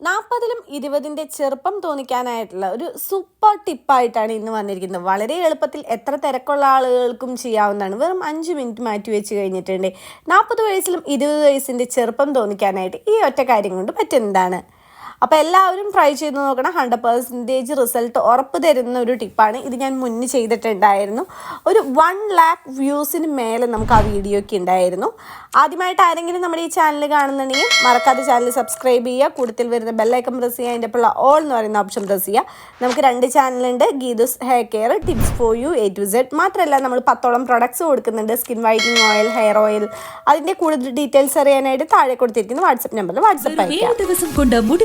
നാൽപ്പതിലും ഇരുപതിന്റെ ചെറുപ്പം തോന്നിക്കാനായിട്ടുള്ള ഒരു സൂപ്പർ ടിപ്പായിട്ടാണ് ഇന്ന് വന്നിരിക്കുന്നത്. വളരെ എളുപ്പത്തിൽ എത്ര തിരക്കുള്ള ആളുകൾക്കും ചെയ്യാവുന്നതാണ്. വെറും അഞ്ച് മിനിറ്റ് മാറ്റി വെച്ച് കഴിഞ്ഞിട്ടുണ്ട്. നാൽപ്പത് വയസ്സിലും ഇരുപത് വയസ്സിന്റെ ചെറുപ്പം തോന്നിക്കാനായിട്ട് ഈ ഒറ്റ കാര്യം കൊണ്ട് പറ്റുന്നതാണ് അപ്പോൾ എല്ലാവരും ട്രൈ ചെയ്ത് നോക്കണം. ഹൺഡ്രഡ് പെർസെന്റേജ് റിസൾട്ട് ഉറപ്പ് തരുന്ന ഒരു ടിപ്പാണ് ഇത് ഞാൻ മുന്നേ ചെയ്തിട്ടുണ്ടായിരുന്നു. ഒരു വൺ ലാക്ക് വ്യൂസിന് മേലെ നമുക്ക് ആ വീഡിയോയ്ക്ക് ഉണ്ടായിരുന്നു. ആദ്യമായിട്ട് ആരെങ്കിലും നമ്മുടെ ഈ ചാനൽ കാണുന്നുണ്ടെങ്കിൽ മറക്കാതെ ചാനൽ സബ്സ്ക്രൈബ് ചെയ്യുക. കൂടുതൽ വരുന്ന ബെല്ലൈക്കൺ പ്രസ് ചെയ്യുക. അതിന്റെ ഉള്ള ഓൾ എന്ന് പറയുന്ന ഓപ്ഷൻ പ്രസ് ചെയ്യുക. നമുക്ക് രണ്ട് ചാനലുണ്ട് Geethu's hair care tips for you A to Z മാത്രമല്ല നമ്മൾ പത്തോളം പ്രൊഡക്ട്സ് കൊടുക്കുന്നുണ്ട്. Skin whitening oil hair oil അതിന്റെ കൂടുതൽ ഡീറ്റെയിൽസ് അറിയാനായിട്ട് താഴെ കൊടുത്തിരിക്കുന്ന വാട്സപ്പ് നമ്പറിൽ വാട്സപ്പ് ദിവസം കൊണ്ട് മുടി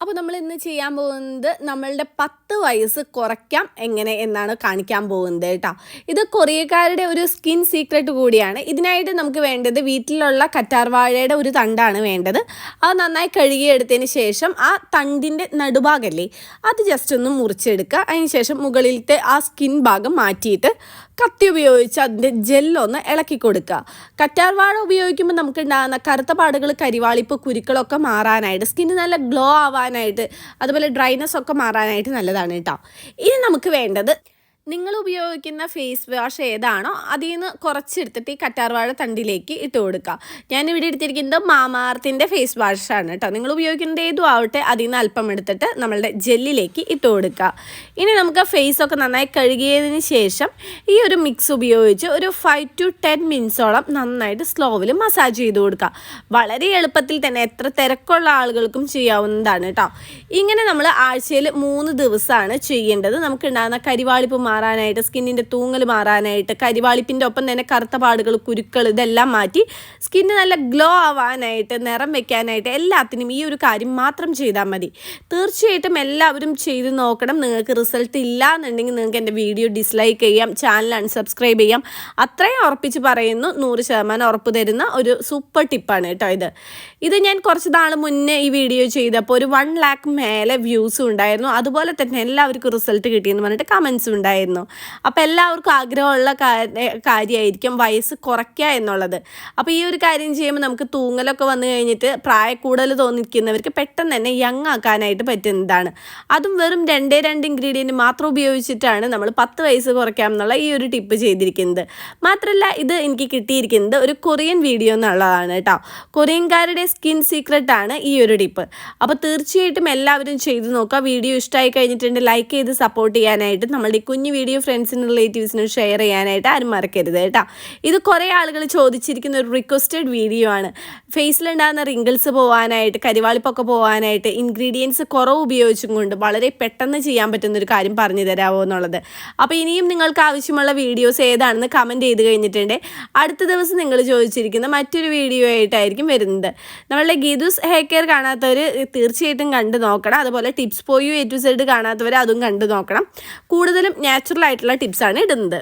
അപ്പോൾ നമ്മൾ ഇന്ന് ചെയ്യാൻ പോകുന്നത് നമ്മളുടെ പത്ത് വയസ്സ് കുറയ്ക്കാം എങ്ങനെ എന്നാണ് കാണിക്കാൻ പോകുന്നത് കേട്ടോ. ഇത് കൊറിയക്കാരുടെ ഒരു സ്കിൻ സീക്രട്ട് കൂടിയാണ്. ഇതിനായിട്ട് നമുക്ക് വേണ്ടത് വീട്ടിലുള്ള കറ്റാർവാഴയുടെ ഒരു തണ്ടാണ് വേണ്ടത്. അത് നന്നായി കഴുകിയെടുത്തതിന് ശേഷം ആ തണ്ടിന്റെ നടുഭാഗമല്ലേ അത് ജസ്റ്റ് ഒന്ന് മുറിച്ചെടുക്കുക. അതിന് ശേഷം മുകളിലത്തെ ആ സ്കിൻ ഭാഗം മാറ്റിയിട്ട് കത്തി ഉപയോഗിച്ച് അതിന്റെ ജെല്ലൊന്ന് ഇളക്കി കൊടുക്കുക. കറ്റാർവാഴ ഉപയോഗിക്കുമ്പോൾ നമുക്ക് ഉണ്ടാകുന്ന കറുത്ത പാടുകൾ കരിവാളിപ്പ് കുരുക്കളൊക്കെ മാറാനായിട്ട് സ്കിന്ന് നല്ല ഗ്ലോ ആവാനായിട്ട് അതുപോലെ ഡ്രൈനെസ് ഒക്കെ മാറാനായിട്ട് നല്ലതാണ് കേട്ടോ. ഇനി നമുക്ക് വേണ്ടത് നിങ്ങൾ ഉപയോഗിക്കുന്ന ഫേസ് വാഷ് ഏതാണോ അതിൽ നിന്ന് കുറച്ചെടുത്തിട്ട് ഈ കറ്റാർവാഴ തണ്ടിലേക്ക് ഇട്ട് കൊടുക്കുക. ഞാനിവിടെ എടുത്തിരിക്കുന്നത് മാമാർത്തിന്റെ ഫേസ് വാഷാണ് കേട്ടോ നിങ്ങൾ ഉപയോഗിക്കുന്നത് ഏതും ആവട്ടെ അതിൽ നിന്ന് അല്പം എടുത്തിട്ട് നമ്മളുടെ ജെല്ലിലേക്ക് ഇട്ട് കൊടുക്കുക. ഇനി നമുക്ക് ഫേസ് ഒക്കെ നന്നായി കഴുകിയതിന് ശേഷം ഈ ഒരു മിക്സ് ഉപയോഗിച്ച് ഒരു ഫൈവ് ടു ടെൻ മിനിറ്റ്സോളം നന്നായിട്ട് സ്ലോവിൽ മസാജ് ചെയ്ത് കൊടുക്കുക. വളരെ എളുപ്പത്തിൽ തന്നെ എത്ര തിരക്കുള്ള ആളുകൾക്കും ചെയ്യാവുന്നതാണ് കേട്ടോ ഇങ്ങനെ നമ്മൾ ആഴ്ചയിൽ മൂന്ന് ദിവസമാണ് ചെയ്യേണ്ടത്. നമുക്ക് ഉണ്ടാകുന്ന കരിവാളിപ്പ് മാറാനായിട്ട് സ്കിന്നിന്റെ തൂങ്ങൽ മാറാനായിട്ട് കരിവാളിപ്പിന്റെ ഒപ്പം തന്നെ കറുത്ത പാടുകൾ കുരുക്കൾ ഇതെല്ലാം മാറ്റി സ്കിന്ന് നല്ല ഗ്ലോ ആവാനായിട്ട് നിറം വെക്കാനായിട്ട് എല്ലാത്തിനും ഈ ഒരു കാര്യം മാത്രം ചെയ്താൽ മതി. തീർച്ചയായിട്ടും എല്ലാവരും ചെയ്ത് നോക്കണം. നിങ്ങൾക്ക് റിസൾട്ട് ഇല്ല എന്നുണ്ടെങ്കിൽ നിങ്ങൾക്ക് എന്റെ വീഡിയോ ഡിസ്ലൈക്ക് ചെയ്യാം ചാനൽ അൺസബ്സ്ക്രൈബ് ചെയ്യാം. അത്രയും ഉറപ്പിച്ച് പറയുന്നു നൂറ് ശതമാനം ഉറപ്പ് തരുന്ന ഒരു സൂപ്പർ ടിപ്പാണ് കേട്ടോ ഇത്. ഇത് ഞാൻ കുറച്ച് നാൾ മുന്നേ ഈ വീഡിയോ ചെയ്തപ്പോൾ ഒരു വൺ ലാക്ക് മേലെ വ്യൂസും ഉണ്ടായിരുന്നു. അതുപോലെ തന്നെ എല്ലാവർക്കും റിസൾട്ട് കിട്ടിയെന്ന് പറഞ്ഞിട്ട് കമൻസും ഉണ്ടായിരുന്നു. അപ്പോൾ എല്ലാവർക്കും ആഗ്രഹമുള്ള കാര്യമായിരിക്കും വയസ്സ് കുറയ്ക്കുക എന്നുള്ളത്. അപ്പോൾ ഈ ഒരു കാര്യം ചെയ്യുമ്പോൾ നമുക്ക് തൂങ്ങലൊക്കെ വന്നു കഴിഞ്ഞിട്ട് പ്രായ കൂടുതൽ തോന്നിക്കുന്നവർക്ക് പെട്ടെന്ന് തന്നെ യങ് ആക്കാനായിട്ട് പറ്റുന്നതാണ്. അതും വെറും രണ്ടേ രണ്ട് ഇൻഗ്രീഡിയന്റ് മാത്രം ഉപയോഗിച്ചിട്ടാണ് നമ്മൾ പത്ത് വയസ്സ് കുറയ്ക്കാം എന്നുള്ള ഈ ഒരു ടിപ്പ് ചെയ്തിരിക്കുന്നത്. മാത്രമല്ല ഇത് എനിക്ക് കിട്ടിയിരിക്കുന്നത് ഒരു കൊറിയൻ വീഡിയോ എന്നുള്ളതാണ് കേട്ടോ. കൊറിയൻകാരുടെ സ്കിൻ സീക്രട്ട് ആണ് ഈ ഒരു ടിപ്പ് അപ്പോൾ തീർച്ചയായിട്ടും എല്ലാവരും ചെയ്തു നോക്കുക. വീഡിയോ ഇഷ്ടമായി കഴിഞ്ഞിട്ടുണ്ട് ലൈക്ക് ചെയ്ത് സപ്പോർട്ട് ചെയ്യാനായിട്ട് നമ്മളുടെ ഈ വീഡിയോ ഫ്രണ്ട്സിനും റിലേറ്റീവ്സിനും ഷെയർ ചെയ്യാനായിട്ട് ആരും മറക്കരുത് കേട്ടോ. ഇത് കുറേ ആളുകൾ ചോദിച്ചിരിക്കുന്ന ഒരു റിക്വസ്റ്റഡ് വീഡിയോ ആണ്. ഫേസിലുണ്ടാകുന്ന റിങ്കിൾസ് പോകാനായിട്ട് കരിവാളിപ്പൊക്കെ പോകാനായിട്ട് ഇൻഗ്രീഡിയൻസ് കുറവ് ഉപയോഗിച്ചും കൊണ്ട് വളരെ പെട്ടെന്ന് ചെയ്യാൻ പറ്റുന്ന ഒരു കാര്യം പറഞ്ഞു തരാമോ എന്നുള്ളത്. അപ്പോൾ ഇനിയും നിങ്ങൾക്ക് ആവശ്യമുള്ള വീഡിയോസ് ഏതാണെന്ന് കമന്റ് ചെയ്ത് കഴിഞ്ഞിട്ടുണ്ട്. അടുത്ത ദിവസം നിങ്ങൾ ചോദിച്ചിരിക്കുന്ന മറ്റൊരു വീഡിയോ ആയിട്ടായിരിക്കും വരുന്നത്. നമ്മളുടെ ഗീതുസ് ഹെയർ കെയർ കാണാത്തവർ തീർച്ചയായിട്ടും കണ്ടു നോക്കണം. അതുപോലെ tips for you A to Z കാണാത്തവർ അതും കണ്ടു നോക്കണം. കൂടുതലും നാച്ചുറൽ ആയിട്ടുള്ള ടിപ്സാണ് ഇടുന്നത്.